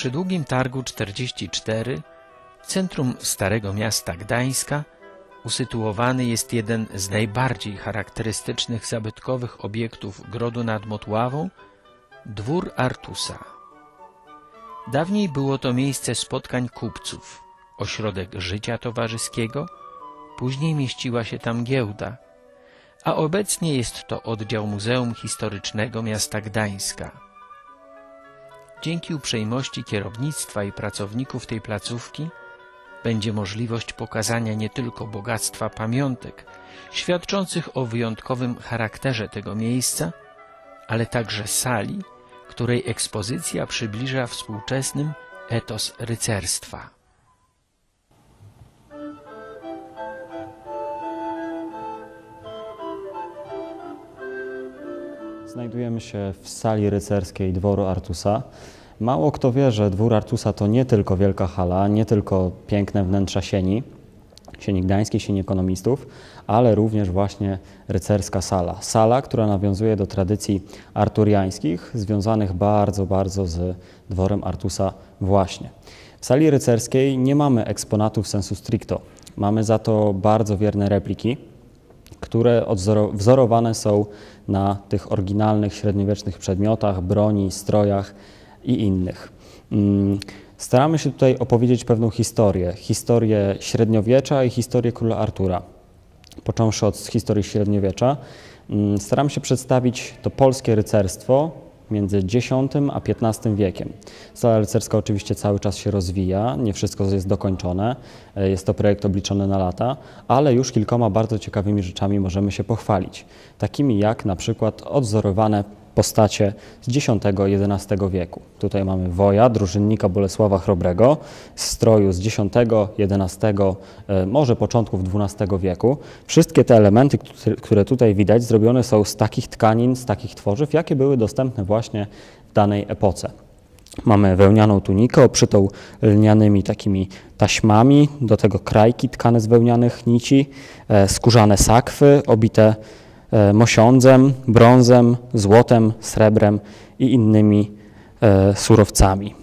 Przy Długim Targu 44, w centrum Starego Miasta Gdańska, usytuowany jest jeden z najbardziej charakterystycznych zabytkowych obiektów Grodu nad Motławą – Dwór Artusa. Dawniej było to miejsce spotkań kupców, ośrodek życia towarzyskiego, później mieściła się tam giełda, a obecnie jest to oddział Muzeum Historycznego Miasta Gdańska. Dzięki uprzejmości kierownictwa i pracowników tej placówki będzie możliwość pokazania nie tylko bogactwa pamiątek świadczących o wyjątkowym charakterze tego miejsca, ale także sali, której ekspozycja przybliża współczesnym etos rycerstwa. Znajdujemy się w sali rycerskiej dworu Artusa. Mało kto wie, że dwór Artusa to nie tylko wielka hala, nie tylko piękne wnętrza sieni, sieni gdańskiej, sieni ekonomistów, ale również właśnie rycerska sala. Sala, która nawiązuje do tradycji arturiańskich, związanych bardzo, bardzo z dworem Artusa właśnie. W sali rycerskiej nie mamy eksponatów sensu stricto. Mamy za to bardzo wierne repliki, które wzorowane są na tych oryginalnych średniowiecznych przedmiotach, broni, strojach i innych. Mm, staramy się tutaj opowiedzieć pewną historię, historię średniowiecza i historię króla Artura. Począwszy od historii średniowiecza, mm, staramy się przedstawić to polskie rycerstwo między X a XV wiekiem. Sala rycerska oczywiście cały czas się rozwija, nie wszystko jest dokończone, e, jest to projekt obliczony na lata, ale już kilkoma bardzo ciekawymi rzeczami możemy się pochwalić, takimi jak na przykład odzorowane postacie z X-XI wieku. Tutaj mamy woja, drużynnika Bolesława Chrobrego z stroju z X, XI, e, może początków XII wieku. Wszystkie te elementy, które tutaj widać, zrobione są z takich tkanin, z takich tworzyw, jakie były dostępne właśnie w danej epoce. Mamy wełnianą tunikę oprzytą lnianymi takimi taśmami, do tego krajki tkane z wełnianych nici, e, skórzane sakwy obite mosiądzem, brązem, złotem, srebrem i innymi e, surowcami.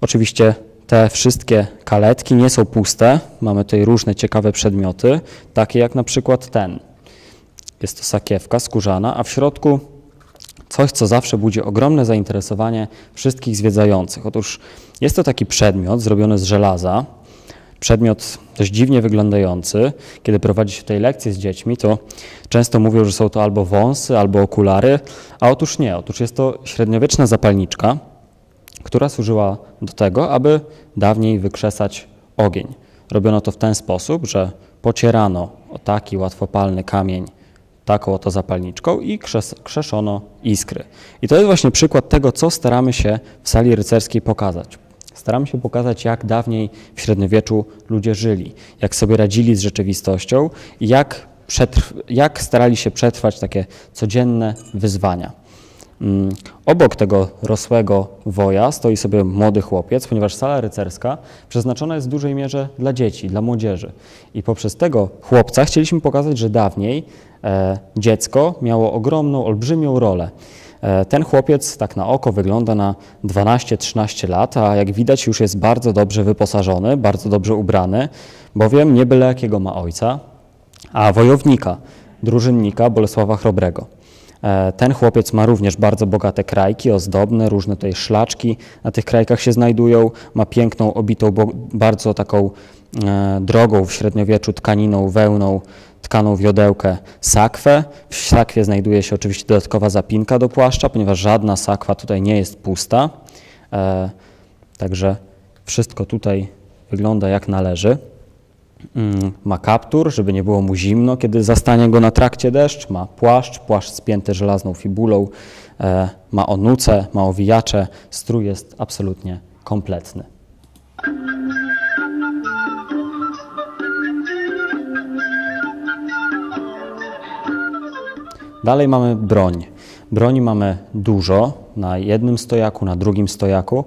Oczywiście te wszystkie kaletki nie są puste. Mamy tutaj różne ciekawe przedmioty, takie jak na przykład ten. Jest to sakiewka skórzana, a w środku coś, co zawsze budzi ogromne zainteresowanie wszystkich zwiedzających. Otóż jest to taki przedmiot zrobiony z żelaza, przedmiot dość dziwnie wyglądający. Kiedy prowadzi się tutaj lekcje z dziećmi, to często mówią, że są to albo wąsy, albo okulary, a otóż nie. Otóż jest to średniowieczna zapalniczka, która służyła do tego, aby dawniej wykrzesać ogień. Robiono to w ten sposób, że pocierano o taki łatwopalny kamień taką oto zapalniczką i krzes, krzeszono iskry. I to jest właśnie przykład tego, co staramy się w sali rycerskiej pokazać. Staramy się pokazać, jak dawniej w średniowieczu ludzie żyli, jak sobie radzili z rzeczywistością i jak, jak starali się przetrwać takie codzienne wyzwania. Mm, obok tego rosłego woja stoi sobie młody chłopiec, ponieważ sala rycerska przeznaczona jest w dużej mierze dla dzieci, dla młodzieży. I poprzez tego chłopca chcieliśmy pokazać, że dawniej e, dziecko miało ogromną, olbrzymią rolę. E, ten chłopiec tak na oko wygląda na 12-13 lat, a jak widać już jest bardzo dobrze wyposażony, bardzo dobrze ubrany, bowiem nie byle jakiego ma ojca, a wojownika, drużynnika Bolesława Chrobrego. E, ten chłopiec ma również bardzo bogate krajki, ozdobne, różne tutaj szlaczki na tych krajkach się znajdują. Ma piękną, obitą bardzo taką e, drogą w średniowieczu tkaniną, wełną, tkaną wiodełkę sakwę. W sakwie znajduje się oczywiście dodatkowa zapinka do płaszcza, ponieważ żadna sakwa tutaj nie jest pusta. E, także wszystko tutaj wygląda jak należy. Mm, ma kaptur, żeby nie było mu zimno, kiedy zastanie go na trakcie deszcz. Ma płaszcz, płaszcz spięty żelazną fibulą. E, ma onuce, ma owijacze. Strój jest absolutnie kompletny. Dalej mamy broń. Broni mamy dużo, na jednym stojaku, na drugim stojaku.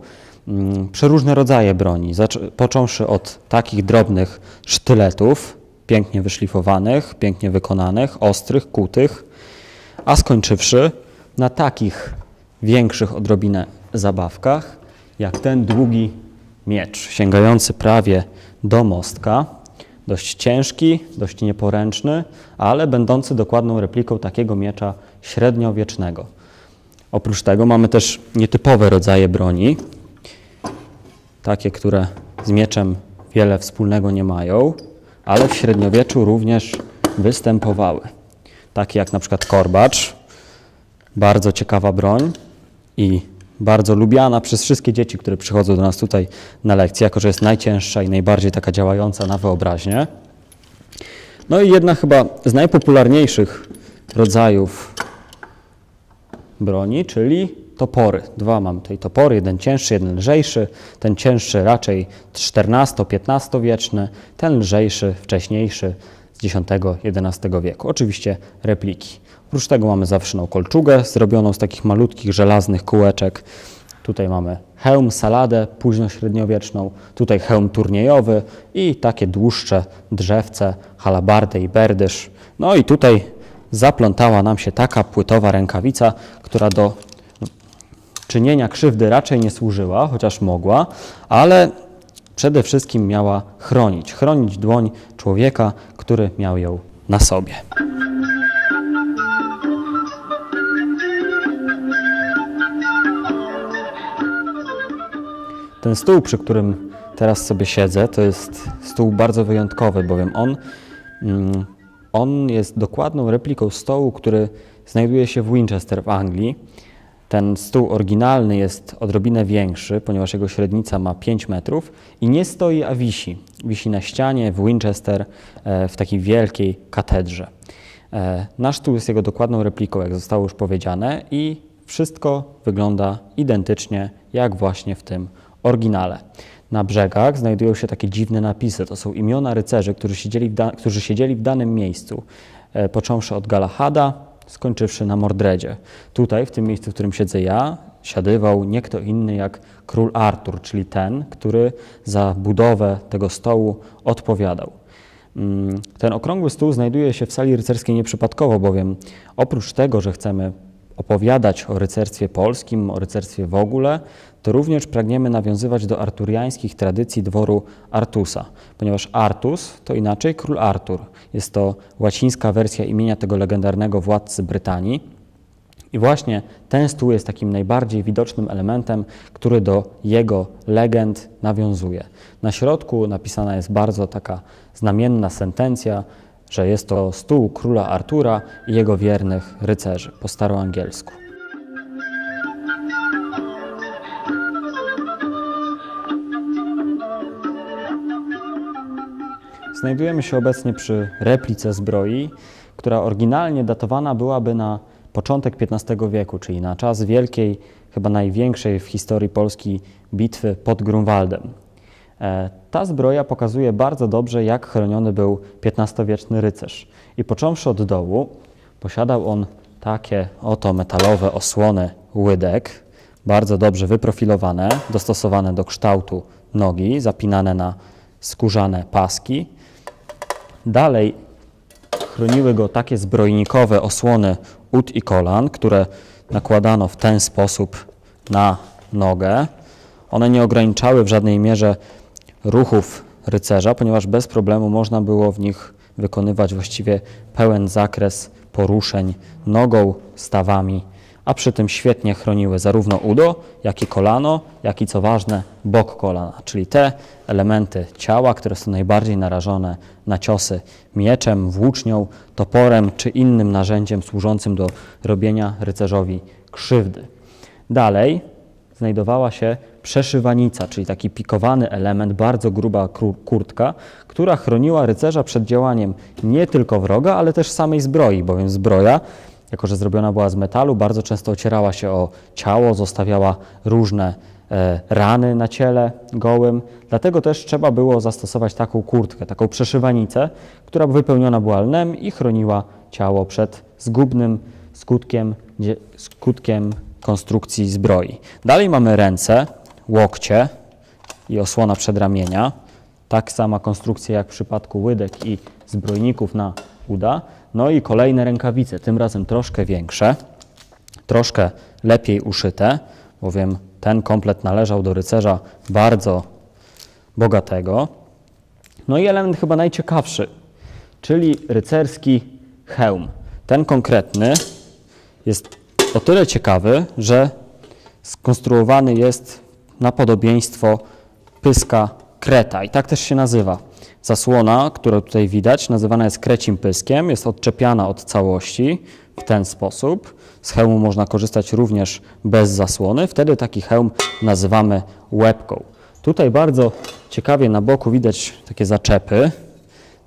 Mm, Przeróżne rodzaje broni, począwszy od takich drobnych sztyletów, pięknie wyszlifowanych, pięknie wykonanych, ostrych, kutych, a skończywszy na takich większych odrobinę zabawkach, jak ten długi miecz, sięgający prawie do mostka, dość ciężki, dość nieporęczny, ale będący dokładną repliką takiego miecza średniowiecznego. Oprócz tego mamy też nietypowe rodzaje broni, takie, które z mieczem wiele wspólnego nie mają, ale w średniowieczu również występowały. Takie jak na przykład korbacz, bardzo ciekawa broń i bardzo lubiana przez wszystkie dzieci, które przychodzą do nas tutaj na lekcje, jako że jest najcięższa i najbardziej taka działająca na wyobraźnię. No i jedna chyba z najpopularniejszych rodzajów broni, czyli topory. Dwa mam tutaj topory, jeden cięższy, jeden lżejszy. Ten cięższy raczej XIV-XV wieczny, ten lżejszy, wcześniejszy z X-XI wieku. Oczywiście repliki. Oprócz tego mamy zawszyną kolczugę zrobioną z takich malutkich żelaznych kółeczek. Tutaj mamy hełm, saladę późnośredniowieczną, tutaj hełm turniejowy i takie dłuższe drzewce, halabardę i berdysz. No i tutaj zaplątała nam się taka płytowa rękawica, która do czynienia krzywdy raczej nie służyła, chociaż mogła, ale przede wszystkim miała chronić, chronić dłoń człowieka, który miał ją na sobie. Ten stół, przy którym teraz sobie siedzę, to jest stół bardzo wyjątkowy, bowiem on, mm, on jest dokładną repliką stołu, który znajduje się w Winchester w Anglii. Ten stół oryginalny jest odrobinę większy, ponieważ jego średnica ma 5 metrów i nie stoi, a wisi. Wisi na ścianie w Winchester e, w takiej wielkiej katedrze. E, Nasz stół jest jego dokładną repliką, jak zostało już powiedziane, i wszystko wygląda identycznie jak właśnie w tym oryginale. Na brzegach znajdują się takie dziwne napisy. To są imiona rycerzy, którzy siedzieli w, da- którzy siedzieli w danym miejscu, e, począwszy od Galahada, skończywszy na Mordredzie. Tutaj, w tym miejscu, w którym siedzę ja, siadywał nie kto inny jak król Artur, czyli ten, który za budowę tego stołu odpowiadał. Mm, Ten okrągły stół znajduje się w sali rycerskiej nieprzypadkowo, bowiem oprócz tego, że chcemy opowiadać o rycerstwie polskim, o rycerstwie w ogóle, to również pragniemy nawiązywać do arturiańskich tradycji dworu Artusa, ponieważ Artus to inaczej król Artur. Jest to łacińska wersja imienia tego legendarnego władcy Brytanii. I właśnie ten stół jest takim najbardziej widocznym elementem, który do jego legend nawiązuje. Na środku napisana jest bardzo taka znamienna sentencja, że jest to stół króla Artura i jego wiernych rycerzy po staroangielsku. Znajdujemy się obecnie przy replice zbroi, która oryginalnie datowana byłaby na początek XV wieku, czyli na czas wielkiej, chyba największej w historii Polski bitwy pod Grunwaldem. E, Ta zbroja pokazuje bardzo dobrze, jak chroniony był XV-wieczny rycerz. I począwszy od dołu, posiadał on takie oto metalowe osłony łydek, bardzo dobrze wyprofilowane, dostosowane do kształtu nogi, zapinane na skórzane paski. Dalej chroniły go takie zbrojnikowe osłony ud i kolan, które nakładano w ten sposób na nogę. One nie ograniczały w żadnej mierze ruchów rycerza, ponieważ bez problemu można było w nich wykonywać właściwie pełen zakres poruszeń nogą, stawami, a przy tym świetnie chroniły zarówno udo, jak i kolano, jak i co ważne bok kolana, czyli te elementy ciała, które są najbardziej narażone na ciosy mieczem, włócznią, toporem czy innym narzędziem służącym do robienia rycerzowi krzywdy. Dalej znajdowała się przeszywanica, czyli taki pikowany element, bardzo gruba kurtka, która chroniła rycerza przed działaniem nie tylko wroga, ale też samej zbroi, bowiem zbroja, jako że zrobiona była z metalu, bardzo często ocierała się o ciało, zostawiała różne e, rany na ciele gołym. Dlatego też trzeba było zastosować taką kurtkę, taką przeszywanicę, która wypełniona była lnem i chroniła ciało przed zgubnym skutkiem, skutkiem konstrukcji zbroi. Dalej mamy ręce, łokcie i osłona przedramienia. Tak sama konstrukcja jak w przypadku łydek i zbrojników na uda. No i kolejne rękawice, tym razem troszkę większe, troszkę lepiej uszyte, bowiem ten komplet należał do rycerza bardzo bogatego. No i element chyba najciekawszy, czyli rycerski hełm. Ten konkretny jest o tyle ciekawy, że skonstruowany jest na podobieństwo pyska kreta i tak też się nazywa. Zasłona, którą tutaj widać, nazywana jest krecim pyskiem, jest odczepiana od całości w ten sposób. Z hełmu można korzystać również bez zasłony, wtedy taki hełm nazywamy łebką. Tutaj bardzo ciekawie na boku widać takie zaczepy.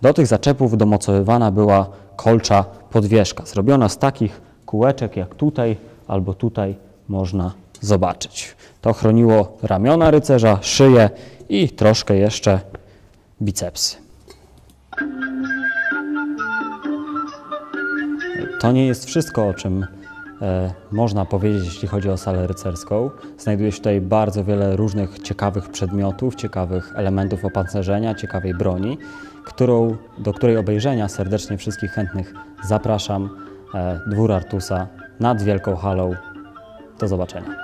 Do tych zaczepów domocowywana była kolcza podwieszka, zrobiona z takich kółeczek jak tutaj albo tutaj można zobaczyć. To chroniło ramiona rycerza, szyję i troszkę jeszcze bicepsy. To nie jest wszystko, o czym e, można powiedzieć, jeśli chodzi o salę rycerską. Znajduje się tutaj bardzo wiele różnych ciekawych przedmiotów, ciekawych elementów opancerzenia, ciekawej broni, którą, do której obejrzenia serdecznie wszystkich chętnych zapraszam. E, Dwór Artusa nad Wielką Halą. Do zobaczenia.